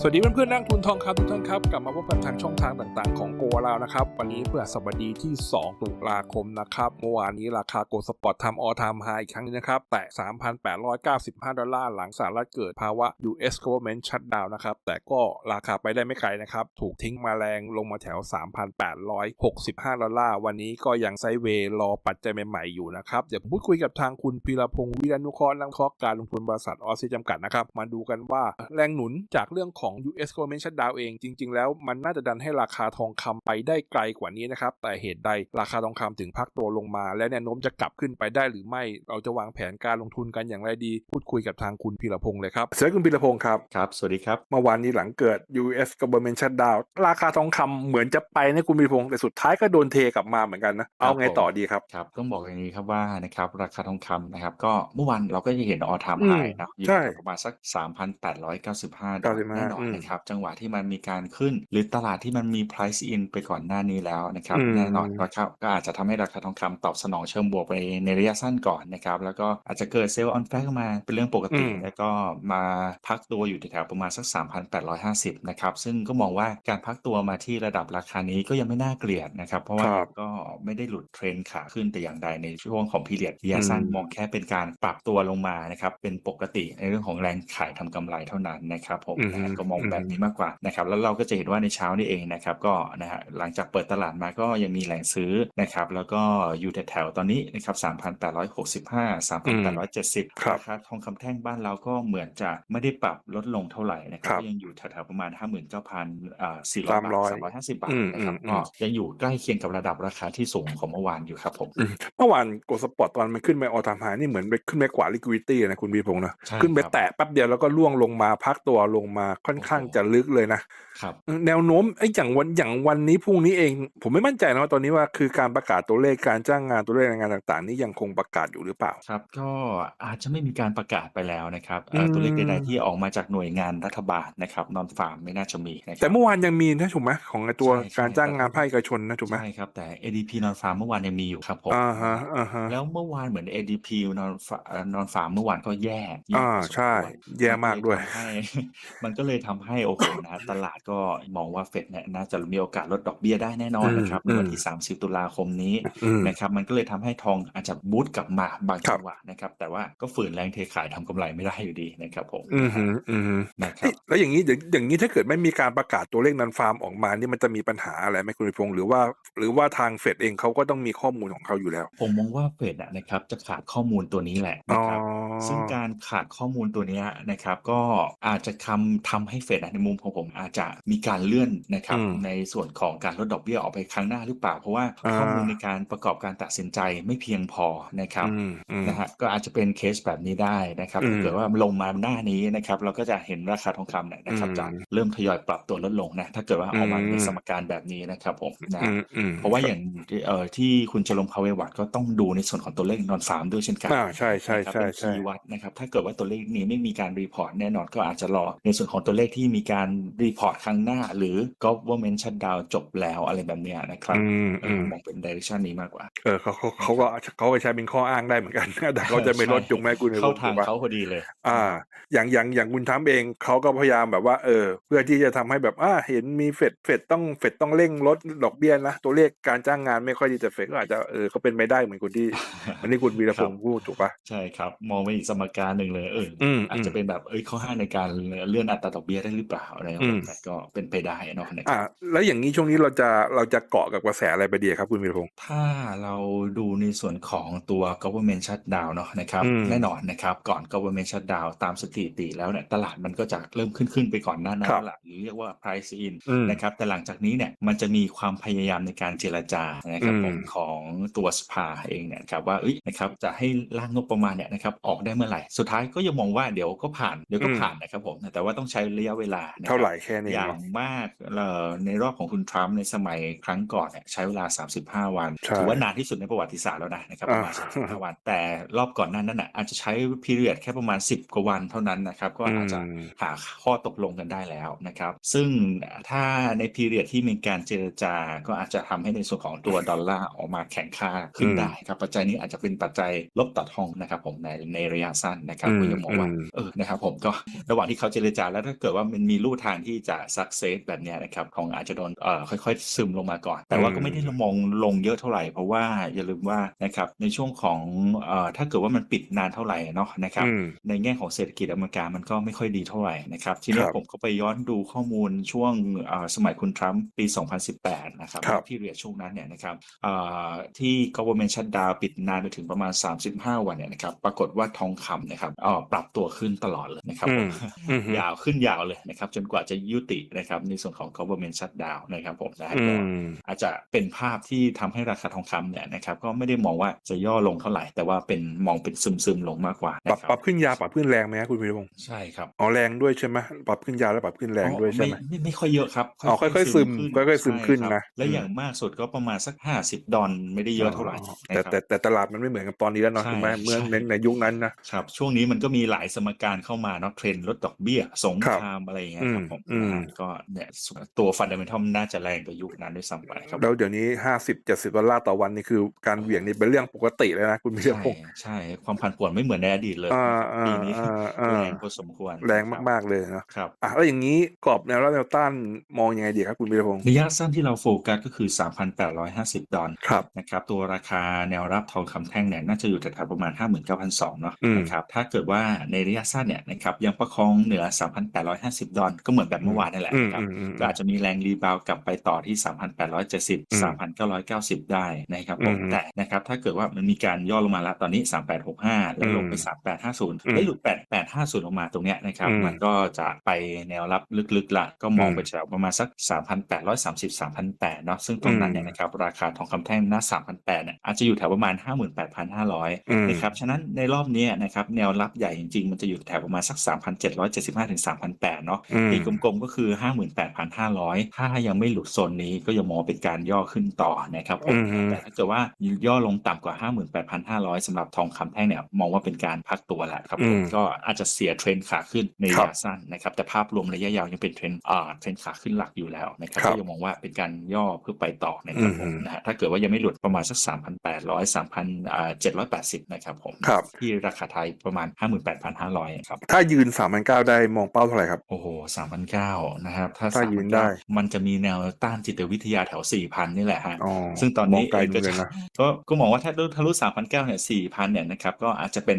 สวัสดีเพื่อนๆนักทุนทองคำทุกท่านครับ กลับมาพบกันทางช่องทางต่างๆของโกวาลาวนะครับ วันนี้เพื่อสวัสดีที่ 2 ตุลาคมนะครับเมื่อวานนี้ราคาโกลสปอร์ตทำออทามไฮอีกครั้งนึงนะครับแตะ 3,895 ดอลลาร์หลังสหรัฐเกิดภาวะ US government shutdown นะครับ แต่ก็ราคาไปได้ไม่ไกลนะครับ ถูกทิ้งมาแรงลงมาแถว 3,865 ดอลลาร์วันนี้ก็ยังไซเวย์รอปัจจัยใหม่ๆอยู่นะครับเดี๋ยวผมพูดคุยกับทางคุณพีรพงศ์วิรนุเคราะห์นักวิเคราะห์การลงทุนบริษัทออสซิจำกัดนะครับมาดูกันว่าแรงหนุนจากเรื่องของ US government shutdown เอง จริง ๆ แล้วมันน่าจะดันให้ราคาทองคำไปได้ไกลกว่านี้นะครับ แต่เหตุใดราคาทองคำถึงพักตัวลงมา และแนวโน้มจะกลับขึ้นไปได้หรือไม่ เราจะวางแผนการลงทุนกันอย่างไรดี พูดคุยกับทางคุณพีรพงศ์เลยครับสวัสดีคุณพีรพงศ์ครับ ครับ สวัสดีครับ เมื่อวานนี้หลังเกิด US government shutdown ราคาทองคำเหมือนจะไปนะคุณพีรพงศ์แต่สุดท้ายก็โดนเทกลับมาเหมือนกันนะ เอาไงต่อดีครับ ครับ ต้องบอกอย่างนี้ครับว่านะครับราคาทองคำนะครับ ก็เมื่อวานเราก็จะเห็นออทามอืไฮมนะอยู่ใช่ประมาณสัก 3,895 95แน่นอนอืมนะครับจังหวะที่มันมีการขึ้น หรือตลาดที่มันมี price in ไปก่อนหน้านี้แล้วนะครับอืมแน่นอนนะครับก็อาจจะทำให้ราคาทองคำตอบสนองเชิงบวกไปในระยะสั้นก่อนนะครับแล้วก็อาจจะเกิดเซลล์ออนแฟกมาเป็นเรื่องปกติอืมแล้วก็มาพักตัวอยู่แถวๆประมาณสัก 3,850 นะครับ ซึ่งก็มองว่าการพักตัวมาที่ระดับราคานี้ก็ยังไม่น่าเกลียดนะครับ เพราะว่าครับก็ไม่ได้หลุดเทรนด์ขาขึ้นแต่อย่างใดในช่วงของพีเรียดระยะสั้นอืมมองแค่เป็นการปรับตัวลงมานะครับเป็นปกติในเรื่องของแรงขายทำกำไรเท่านั้นนะครับผมอืมนะฮะก็มองอืมแบบนี้มากกว่านะครับแล้วเราก็จะเห็นว่าในเช้านี้เองนะครับก็นะฮะหลังจากเปิดตลาดมาก็ยังมีแรงซื้อนะครับแล้วก็อยู่แถวๆตอนนี้นะครับ3,865 3,870ครับราคาทองคำแท่งบ้านเราก็เหมือนจะไม่ได้ปรับลดลงเท่าไหร่นะครัครับบก็ยังอยู่แถวๆประมาณ 59,000อ่า400สามบาทร้อย350 บาทอืมนะครับอืมก็ยังอยู่ใกล้เคียงกับระดับราคาที่สูงของเมื่อวานอยู่ครับผมอืมเมื่อวานโกลสปอร์ตตอนมันขึ้นไปออทามไฮนี่เหมือนไปขึ้นไปกว่า liquidity นะคุณพีรพงศ์นะใช่ขึ้นไปครับแตะแป๊บเดียวแล้วก็ล่วงลงมาพักตัวลงมาค่อนข้างโอ้โหจะลึกเลยนะครับแนวโน้มไอ้อย่างวันอย่างวันนี้พรุ่งนี้เอง ผมไม่มั่นใจนะว่าตอนนี้ว่าคือการประกาศตัวเลขการจ้างงานตัวเลขแรงงานต่าง ๆ นี่ยังคงประกาศอยู่หรือเปล่าครับ ก็อาจจะไม่มีการประกาศไปแล้วนะครับเอ่ออมตัวเลขใดๆที่ออกมาจากหน่วยงานรัฐบาลนะครับนอนฟาร์มไม่น่าจะมีนะครัแต่เมื่อวานยังมีนะถูกไหมของไอ้ตัวใช่ใช่การจ้างงานภาคเอกชนนะถูกไหมใช่ครับแต่ ADP นอนฟาร์มเมื่อวานยังมีอยู่ครับผมอ่าฮะอ่าฮะแล้วเมื่อวานเหมือน ADP นอนฟานอนฟาร์มเมื่อวานก็แย่แย่อ่าพอสมใช่ควรแย่มากด้วย มันก็เลยทำให้มันก็เลยทำให้โอ้โหนะตลาดก็มองว่าเฟดเนี่ยน่าจะมีโอกาสลดดอกเบี้ยได้แน่นอนนะครับในวันที่ 30 ตุลาคมนี้อืมนะครับมันก็เลยทำให้ทองอาจจะบูตกลับมาบางครัจับงหวะนะครับแต่ว่าก็ฝืนแรงเทขายทำกำไรไม่ได้อยู่ดีนะครับผมอืมฮึอืมฮึนะครับเอ้ยแล้วอย่างนี้เดี๋ยวอย่างนี้ถ้าเกิดไม่มีการประกาศตัวเลขนันฟาร์มออกมานี่มันจะมีปัญหาอะไรไหมคุณพิพงศ์หรือว่า หรือว่าทางเฟดเองเขาก็ต้องมีข้อมูลของเขาอยู่แล้ว ผมมองว่าเฟดอะนะครับจะขาดข้อมูลตัวนี้แหละอ๋อนะครับซึ่งการขาดข้อมูลตัวเนี้ยนะครับก็อาจจะทำทำให้เฟดอะในมุมของผมอาจจะมีการเลื่อนนะครับอืมในส่วนของการลดดอกเบี้ยออกไปครั้งหน้าหรือเปล่า เพราะว่าอ่าข้อมูลในการประกอบการตัดสินใจไม่เพียงพอนะครับอืมอืมนะฮะก็อาจจะเป็นเคสแบบนี้ได้นะครับอืมถ้าเกิดว่าลงมาหน้านี้นะครับเราก็จะเห็นราคาทองคำเนี่ยนะครับอืมจะเริ่มทยอยปรับตัวลดลงนะถ้าเกิดว่าออกมาอืมในสมการแบบนี้นะครับผมนะอืมอืมเพราะว่าอย่างที่เอ่อที่คุณจรมพาเวลวัตก็ต้องดูในส่วนของตัวเลขนอนฟาร์มด้วยเช่นกันอ่าใช่ใช่นะครับใช่เป็นใช่คีย์วัดนะครับถ้าเกิดว่าตัวเลขนี้ไม่มีการรีพอร์ตแน่นอนก็อาจจะรอในส่วนของตัวเลขที่มีการรีพอร์ตครั้งหน้า หรือ government shutdown จบแล้วอะไรแบบเนี้ยนะครับอืมเออือมมองเป็น direction นี้มากกว่า เออเขาเขาเขาก็เขาก็ใช้เป็นข้ออ้างได้เหมือนกันแต่เขาจะไม่ลดจุงแม่คุณพิพเข้างศ์ทางถูกปะเขาพอดีเลย อ่า อย่างอย่างอย่างคุณทรัมป์เองเขาก็พยายามแบบว่า เออ เพื่อที่จะทำให้แบบอ่าเห็นมีเฟดเฟดต้องเฟดต้องเร่งลดดอกเบี้ยนะตัวเลขการจ้างงานไม่ค่อยดีแต่เฟดก็อาจจะเออก็เป็นไปได้เหมือนคนที่อันนี้คุณวีรพงศ์พูดถูกปะใช่ครับ มองไปอีกสมการหนึ่งเลยเอออมอาจจะเป็นแบบเอ้ยข้อห้ามในการเลื่อนอัตราดอกเบี้ยได้หรือเปล่าอะไรแบบอืมนี้ก็เป็นไปได้เนอะนะคอ่ารับแล้วอย่างนี้ช่วงนี้เราจะเราจะเกาะกับกระแสอะไรไปดีครับคุณวีรพงศ์ถ้าเราดูในส่วนของตัว government shutdown เนอะนะครับอืมแน่นอนนะครับก่อน government shutdown ตามสถิติแล้วเนี่ยตลาดมันก็จะเริ่มขึ้นขึ้นไปก่อนหน้านั้นครับแล้วล่ะหรือเรียกว่า price in อืมนะครับแต่หลังจากนี้เนี่ยมันจะมีความพยายามในการเจรจานะครับอืมผมของตัวสภาเองเนี่ยครับว่าเอ้ยนะครับจะให้ร่างงบประมาณเนี่ยนะครับออกได้เมื่อไหร่สุดท้ายก็ยังมองว่าเดี๋ยวก็ผ่านเดี๋ยวก็ผ่านนะครับผมแต่ว่าต้องใช้ระยะเวลานะครับเท่าไหร่แค่นี้อเอย่างมากเอ่อในรอบของคุณทรัมป์ในสมัยครั้งก่อนเนี่ยใช้เวลา 35 วันใช่ถือว่านานที่สุดในประวัติศาสตร์แล้วนะนะครับประมาณอ่า35วัน แต่รอบก่อนหนั้นนั่นน่ะอาจจะใช้พีเรียดแค่ประมาณ 10 กว่าวันเท่านั้นนะครับก็อาจจะอืมหาข้อตกลงกันได้แล้วนะครับ ซึ่งถ้าในพีเรียดที่มีการเจรจาก็อาจจะทำให้ในส่วนของตัวดอลลาร์ออกมาแข็งค่าขึ้นอืมได้ครับปัจจัยนี้อาจจะเป็นปัจจัยลบต่อทองนะครับผมในในระยะสั้นนะครับอืมก็ยังมองว่าอืมเออนะครับผมก็ระหว่างที่เขาเจรจาแล้วถ้าเกิดกิดว่ามันมีลู่ทางที่จะ success แบบเนี้ยนะครับของอาจจะโดนเอ่อค่อยๆ ซึมลงมาก่อน แต่ว่าก็ไม่ได้มองลงเยอะเท่าไหร่ เพราะว่าอย่าลืมว่านะครับในช่วงของเอ่อถ้าเกิดว่ามันปิดนานเท่าไหร่เนาะนะครับอืมในแง่ของเศรษฐกิจอเมริกามันก็ไม่ค่อยดีเท่าไหร่นะครับทีนี้ครับผมก็ไปย้อนดูข้อมูลช่วงเอ่อสมัยคุณทรัมป์ปี 2018 นะครับครับที่เรียช่วงนั้นเนี่ยนะครับเอ่อที่ government shutdown ปิดนานไปถึงประมาณ 35 วันเนี่ยนะครับปรากฏว่าทองคำนะครับเอ่อปรับตัวขึ้นตลอดเลยนะครับอืมอืมยาวขึ้นยาวเลยนะครับจนกว่าจะยุตินะครับในส่วนของ government shutdown นะครับผมนะอืก็มอาจจะเป็นภาพที่ทำให้ราคาทองคำเนี่ยนะครับก็ไม่ได้มองว่าจะย่อลงเท่าไหร่ แต่ว่าเป็นมองเป็นซึมๆลงมากกว่าปรับนะคปรับขึ้นยาวปรับขึ้นแรงไหมครับคุณพีรพงศ์ใช่ครับอ๋อแรงด้วยใช่ไหมปรับขึ้นยาวแล้วปรับขึ้นแรงด้วยใช่ไหมอ๋อไม่ไม่ค่อยเยอะครับอ๋อค่อยๆซึมขึ้นค่อยๆซึมขึ้นใช่ครับนะและอืมอย่างมากสุดก็ประมาณสัก 50 ดอลไม่ได้เยอะเท่าไหร่อ๋อนะแต่ครับแต่แต่ตลาดมันไม่เหมือนกับตอนนี้แล้วเนาะใช่ถูกไหมเมื่อใช่ในในยุคนั้นนะครับช่วงนี้มันก็มีหลายสมการเข้ามาเนาะเทรนด์ลดดอกเบี้ยสงครับครามอะไรอย่างเงี้ยครับผมอืมนะฮะก็เนี่ยตัวฟันเดเมนทัลน่าจะแรงกว่ายุคนั้นด้วยซ้ำไปครับแล้วเดี๋ยวนี้ห้าสิบเจ็ดสิบดอลลาร์ต่อวันนี่คือการเหวี่ยงนี่เป็นเรื่องปกติเลยนะคุณพีรใช่พงศ์ใช่ ความผันผวนไม่เหมือนในอดีตเลยอ่านะครับปีนี้อ่าอ่าแรงพอสมควรแรงนะครับมาก ๆ เลยเนาะครับอะแล้วอย่างนี้กรอบแนวรับแนวต้านมองยังไงดีครับคุณพีรพงศ์ระยะสั้นที่เราโฟกัสก็คือ 3,850 ดอลครับนะครับตัวราคาแนวรับทองคำแท่งเนี่ยน่าจะอยู่แถวๆประมาณ 59,200เนาะอืมนะครับถ้าเกิดว่าในระยะสั้นเนี่ยนะครับยังประคองเหนือ3,850 ดอลก็เหมือนแบบเมื่อวานนี่แหละอืมนะครับอืมอืมก็อาจจะมีแรงรีบาวด์กลับไปต่อที่ 3,870อืม3,990 ได้นะครับผมอืมแต่นะครับถ้าเกิดว่ามันมีการย่อลงมาแล้วตอนนี้ 3865 แล้วลงไปอืม3850 แล้วหลุด 8850ออกมาตรงเนี้ยนะครับอืมมันก็จะไปแนวรับลึกๆละก็มองอืมไปแถวประมาณสัก 3,830 3,800เนาะซึ่งตรงนั้นเนี่ยอืมนะครับราคาทองคำแท่งหน้า3,800เนี่ยอาจจะอยู่แถวประมาณ 58,500อืมนะครับฉะนั้นในรอบเนี้ยนะครับแนวรับใหญ่จริงๆ มันจะอยู่แถวประมาณสัก 3,775ถึง3,800เนาะอืมตีกลมๆก็คือ 58,500 ถ้ายังไม่หลุดโซนนี้ก็ยังมองเป็นการย่อขึ้นต่อนะครับผมอืมแต่ถ้าเกิดว่าย่อลงต่ำกว่า 58,500สำหรับทองคำแท่งเนี่ยมองว่าเป็นการพักตัวแล้วครับผมอืมก็อาจจะเสียเทรนด์ขาขึ้นในครัระบยะสั้นนะครับแต่ภาพรวมระยะยาวยังเป็นเทรนด์อ่าเทรนด์ขาขึ้นหลักอยู่แล้วนะครับครับก็ยังมองว่าเป็นการย่อเพื่อไปต่อนะครับผมอืมนะฮะถ้าเกิดว่ายังไม่หลุดประมาณสัก 3,800 3,780 นะครับผมครับที่ราคาไทยประมาณ 58,500 ครับ ถ้ายืนสามพันเก้าได้มองเป้าเท่าไหร่ครับโอ้โห3,900นะครับ ถ้าถ้ายืนได้3,900มันจะมีแนวต้านจิตวิทยาแถว4,000นี่แหละฮะ อ๋อซึ่งตอนนี้มองไกลเองก็เหมือนกัจะนนะ ก็ก็มองว่าถ้าทะลุ3,900เนี่ย4,000เนี่ยนะครับ ก็อาจจะเป็น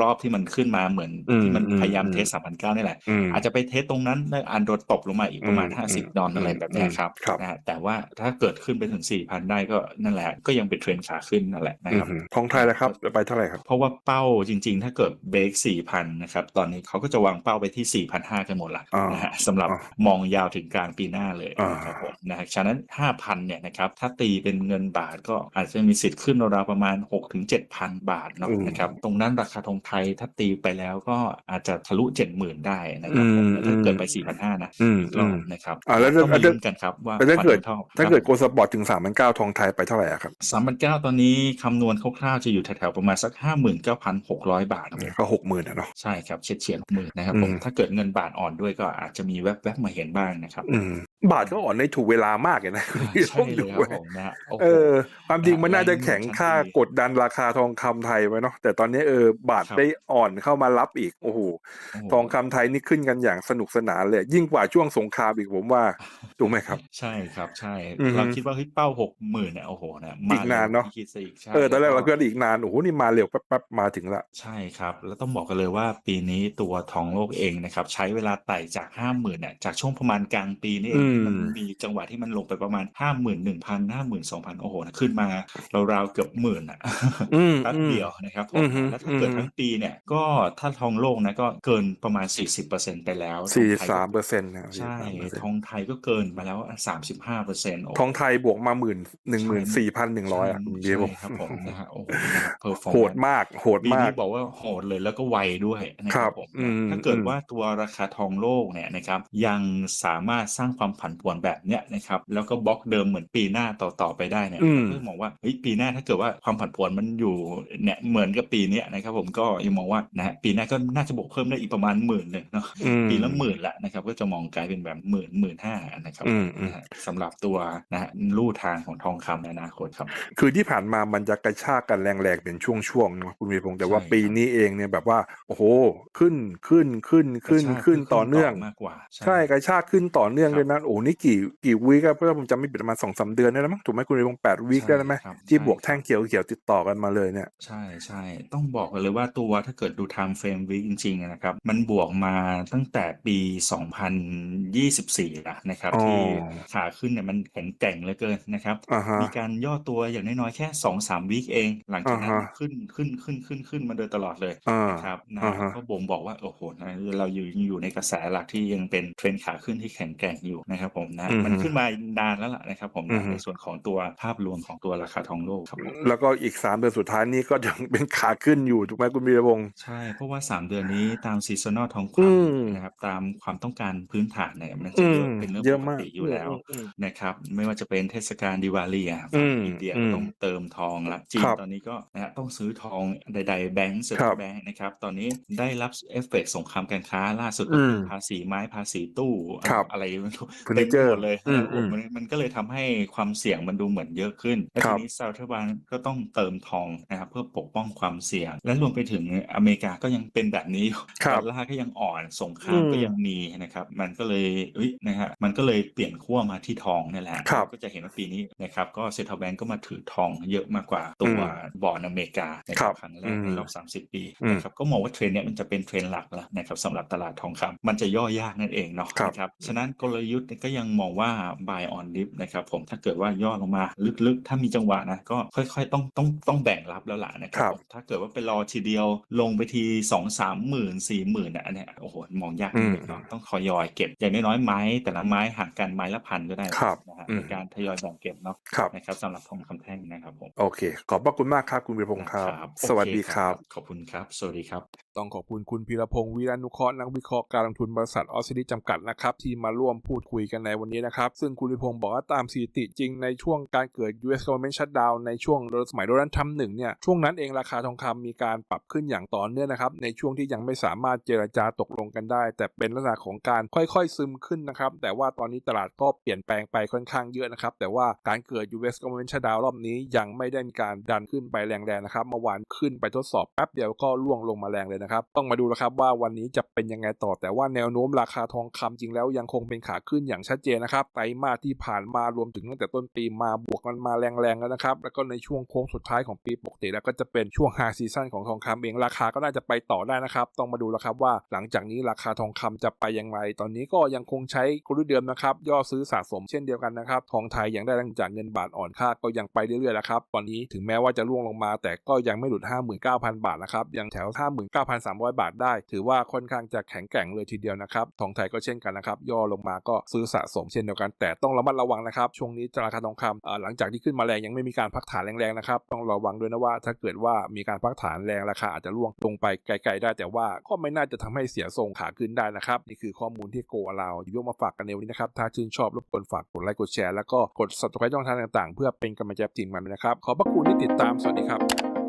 รอบที่มันขึ้นมาเหมือนอืมที่มันอืมพยายามอืม เทส3,900นี่แหละ อืม อาจจะไปเทสตรงนั้นแล้วอันโดนตบลงมาอีกประมาณ อืม50 ดอลอืมอะไรแบบเนี้ยครับครับ นะฮะแต่ว่าถ้าเกิดขึ้นไปถึง 4,000 ได้ก็นั่นแหละ ก็ยังเป็นเทรนด์ขาขึ้นนั่นแหละนะอืครับมทองไทยแล้วครับจะไปเท่าไหร่ครับ เพราะว่าเป้าจริงๆ ถ้าเกิดเบรก4,000 นะครับ ตอนนี้เขาก็จะวางเป้าไปที่ 4,500 กันหมดละอ่านนะฮะสำหรับอ่ามองยาวถึงกลางปีหน้าเลยอ่านนะครับผมนะฮะฉะนั้น 5,000เนี่ยนะครับถ้าตีเป็นเงินบาทก็อาจจะมีสิทธิ์ขึ้นราวๆประมาณ6-7,000 บาทเนาะอืมนะครับตรงนั้นราคาทองไทยถ้าตีไปแล้วก็อาจจะทะลุ 70,000 ได้นะครับผมอืมถ้าเกิดไป 4,500นะอืมก็อืมนะครับอ่าแล้วก็มาแล้วลุ้นกันครับว่าแล้วถ้าเกิด fundamental ถ้าเกิดครับโกลสปอร์ตถึงสามพันเก้าทองไทยไปเท่าไหร่อะครับ3,900ตอนนี้คำนวณคร่าวๆจะอยู่แถวๆประมาณสัก 59,600 บาทครับก็หกหมื่นอะเนาะใช่ครับเฉียดเฉียดหมื่นนะครับอืมผมถ้าเกิดเงินบาทอ่อนด้วยก็อาจจะมีแวบๆมาเห็นบ้างนะครับ บาทก็อ่อนในถูกเวลามากเลยนะใช่เลยครับผมนะฮะโอ้โหเออความจริงมันน่าจะแข็งแรงค่าชัดเจนกดดันราคาทองคำไทยไว้เนาะแต่ตอนนี้เออบาทครับได้อ่อนเข้ามารับอีกโอ้โหโโหทองคำไทยนี่ขึ้นกันอย่างสนุกสนานเลย ยิ่งกว่าช่วงสงครามอีกผมว่าถูกไหมครับ ใช่ครับใช่อือฮึเราคิดว่าเฮ้ยเป้าหกหมื่นเนี่ยโอ้โหนะมาอีกนานเนอะร็วคิดซอีกใช่เออตอนแรกเราวก็อีกนานโอ้โหนี่มาเร็วแป๊บๆมาถึงละใช่ครับ แล้วต้องบอกกันเลยว่าปีนี้ตัวทองโลกเองนะครับใช้เวลาไต่จากห้าหมื่นเนี่ยจากช่วงประมาณกลางปีนี่เองอืมมันมีจังหวะที่มันลงไปประมาณห้าหมื่นหนึ่งพันห้าหมื่นสองพันโอ้โหนะขึ้นมาราวๆเกือบหมื่นอะอืมแป๊บอืมเดียวนะครับผอืมอฮึแล้วถ้าเกิดอือฮึทั้งปีเนี่ยก็ถ้าทองโลกนะก็เกินประมาณ40%ไปแล้วสี่ทองไทยสามก็เปอร์เซ็นต์นะใช่43%ทองไทยก็เกินมาแล้ว35%โอ้ทองไทยบวกมาหมื่นหนึ่งหมื่นสี่พันหนึ่งร้อยอะคุณเบียใช่ร์ผมครับผมนะฮะโอ้โหนะครับ performance โหดมากโหดปีมากนี้บอกว่าโหดเลยแล้วก็ไวด้วยนะคครัรับบผมอืมถ้าเกิดอืมว่าตัวราคาทองโลกเนี่ยนะครับยังสามารถสร้างความผันผวนแบบเนี้ยนะครับแล้วก็บล็อกเดิมเหมือนปีหน้าต่อต่อไปได้เนี่ยอืมก็มองว่าเฮ้ยปีหน้าถ้าเกิดว่าความผันผวนมันอยู่เนี่ยเหมือนกับปีเนี้ยนะครับผมก็ยังมองว่านะฮะปีหน้าก็น่าจะบวกเพิ่มได้อีกประมาณหมื่นหนึ่งเนาะอืมปีละหมื่นละนะครับก็จะมองกลายเป็นแบบหมื่นหมื่นห้านะครับอืมอืมนะฮะสำหรับตัวนะฮะลู่ทางของทองคำในอนาคตครับ คือที่ผ่านมามันจะกระชากกันแรงๆเป็นช่วงๆนะคุณวีรพงศ์แต่ว่าใช่ปีนี้เองเนี่ยแบบว่าโอ้โหขึ้นขึ้นขึ้นขึ้นกระชากขึ้นต่อเนื่องมากกว่า ใช่กระชากขึ้นต่อเนื่องครับเลยนะโอ้นี่กี่กี่วีคอะเพื่อผมจำไม่ผิดประมาณสองสามเดือนได้แล้วมั้งถูกไหมคุณวีรพงศ์แปดวีคใช่ได้แล้วไหมครับที่ใช่บวกแท่งเขียวเขียวๆติดต่อกันมาเลยเนี่ย ใช่ใช่ต้องบอกกันเลยว่าตัวถ้าเกิดดู time frame week จริงๆอะนะครับ มันบวกมาตั้งแต่ปี 2024แล้วนะครับอ๋อที่ขาขึ้นเนี่ยมันแข็งแกร่งเหลือเกินนะครับอ่าฮะมีการย่อตัวอย่างน้อยๆแค่2-3วีคเอง หลังจากนั้นอ่าฮะขึ้นขึ้นขึ้นขึ้นขึ้นมาโดยตลอดเลยอ่านะครับนะอ่าฮะก็บ่งบอกว่าโอ้โหนะเราอยู่อยู่ในกระแสหลักที่ยังเป็นเทรนด์ขาขึ้นที่แข็งแกร่งอยู่นะครับผมนะอือฮึมันขึ้นมานานแล้วล่ะนะครับผมอือนะฮึในส่วนของตัวภาพรวมของตัวราคาทองโลกครับผมแล้วก็อีกสามเดือนสุดท้ายนี่ก็ยังเป็นขาขึ้นอยู่ถูกไหมคุณวีรพงศ์ใช่เพราะว่า 3 เดือนนี้ตามซีซันอลทองคอืมำนะครับตามความต้องการพื้นฐานเนี่ยมันจะอืเยมอะเป็นเรื่องเยปอะกมากติอยู่แล้วอืมนะครับไม่ว่าจะเป็นเทศกาลดิวาลีอะอืมอินเดียอืก็มต้องเติมทองละจีนครับตอนนี้ก็นะฮะต้องซื้อทองใด ๆ แบงก์เซ็นคทรัรับลแบงก์นะครับตอนนี้ได้รับเอฟเฟกต์สงครามการค้าล่าสุดอืก็มคือภาษีไม้ภาษีตู้ครับอะไรไม่รู้เฟอร์เต็นิมเจไปอร์หมดเลยอืมนะครับผอืมมมันมันก็เลยทำให้ความเสี่ยงมันดูเหมือนเยอะขึ้นและครัทีบนี้สหรัฐบาลก็ต้องเติมทองนะครับเพื่อปกป้องความเสี่ยง และรวมไปถึงอเมริกาก็ยังเป็นแบบนี้อยู่ครับดอลลาร์ก็ยังอ่อนสงครามก็อืมยังมีนะครับ มันก็เลยเอ้ยนะฮะมันก็เลยเปลี่ยนขั้วมาที่ทองนี่แหละครับก็จะเห็นว่าปีนี้นะครับก็เซ็นทรัลแบงก์ก็มาถือทองเยอะมากกว่าตัวอืมบอลอเมริกานะคครัรับบครั้งแรกในอืมรอบ 30 ปีอืมนะครับก็มองว่าเทรนด์เนี้ยมันจะเป็นเทรนด์หลักแล้วนะครับสำหรับตลาดทองคำมันจะย่อยากนั่นเองเนาะครับนะครับฉะนั้นกลยุทธ์ก็ยังมองว่า buy on dip นะครับผมถ้าเกิดว่าย่อลงมาลึกๆ ถ้ามีจังหวะนะก็ค่อยๆ ต้องต้องต้องแบ่งรับแล้วล่ะนะคครัรับบผมถ้าเกิดว่าไปรอทีเดียวลงไปทีสองสามหมื่นสี่หมื่นอะอันเนี้ยโอ้โหมองยากนิดนึงเนาะต้องทยอยเก็บอย่างน้อยๆไม้ แต่ละไม้ห่างกันไม้ละพันก็ได้ครับนะฮะอืมในการทยอยแบ่งเก็บเนาะครับนะครับสำหรับทองคำแท่งนะครับผมโอเค ขอบพระคุณมากครับคุณวีรพงศ์ครับครับ สวัสดีโอเครับ ขอบคุณครับ สวัสดีครับต้องขอบคุณคุณพีรพงศ์วีรานุเคราะห์นักวิเคราะห์การลงทุนบริษัทออสซิลิจำกัดนะครับที่มาร่วมพูดคุยกันในวันนี้นะครับ ซึ่งคุณพีรพงศ์บอกว่าตามสถิติจริงในช่วงการเกิด US government shutdown ในช่วงสมัยโดนัลด์ทรัมป์หนึ่งเนี่ยช่วงนั้นเองราคาทองคำมีการปรับขึ้นอย่างต่อเนื่องนะครับในช่วงที่ยังไม่สามารถเจรจาตกลงกันได้ แต่เป็นลักษณะของการค่อยๆซึมขึ้นนะครับแต่ว่าตอนนี้ตลาดก็เปลี่ยนแปลงไปค่อนข้างเยอะนะครับแต่ว่าการเกิด US government shutdown รอบนี้ยังไม่ได้มีการดันขึ้นไปแรงๆนะครับเมื่อวานขึ้นไปทดสอบแป๊บเดียวก็ล่วงลงมาแรงเลยนะครับ ต้องมาดูนะครับว่าวันนี้จะเป็นยังไงต่อ แต่ว่าแนวโน้มราคาทองคำจริงแล้วยังคงเป็นขาขึ้นอย่างชัดเจนนะครับไตรมาสที่ผ่านมารวมถึงตั้งแต่ต้นปีมาบวกกันมาแรงๆแล้วนะครับ แล้วก็ในช่วงโค้งสุดท้ายของปีปกติแล้วก็จะเป็นช่วงไฮซีซั่นของทองคำเองราคาก็น่าจะไปต่อได้นะครับ ต้องมาดูแล้วครับว่าหลังจากนี้ราคาทองคำจะไปอย่างไรตอนนี้ก็ยังคงใช้กลยุทธ์เดิมนะครับย่อซื้อสะสมเช่นเดียวกันนะครับทองไทยยังได้แรงจากเงินบาทอ่อนค่าก็ยังไปเรื่อยๆนะครับตอนนี้ถึงแม้ว่าจะร่วงลงมา แต่ก็ยังไม่หลุด 59,000 บาทนะครับยังแถว5,300 บาทได้ ถือว่าค่อนข้างจะแข็งแกร่งเลยทีเดียวนะครับทองไทยก็เช่นกันนะครับย่อลงมาก็ซื้อสะสมเช่นเดียวกัน แต่ต้องระมัดระวังนะครับช่วงนี้ราคาทองคำหลังจากที่ขึ้นมาแรงยังไม่มีการพักฐานแรงๆนะครับต้องระวังด้วยนะว่าถ้าเกิดว่ามีการพักฐานแรงราคาอาจจะร่วงลงไปไกลๆได้ แต่ว่าก็ไม่น่าจะทำให้เสียทรงขาขึ้นได้นะครับนี่คือข้อมูลที่โกเรายกมาฝากกันในวันนี้นะครับถ้าชื่นชอบรบกวนฝากกดไลค์กดแชร์แล้วก็กด subscribe ช่องทางต่างๆ เพื่อเป็นกำลังใจทีมงานด้วยนะครับขอบพระคุณที่ติดตามสวัสดีครับ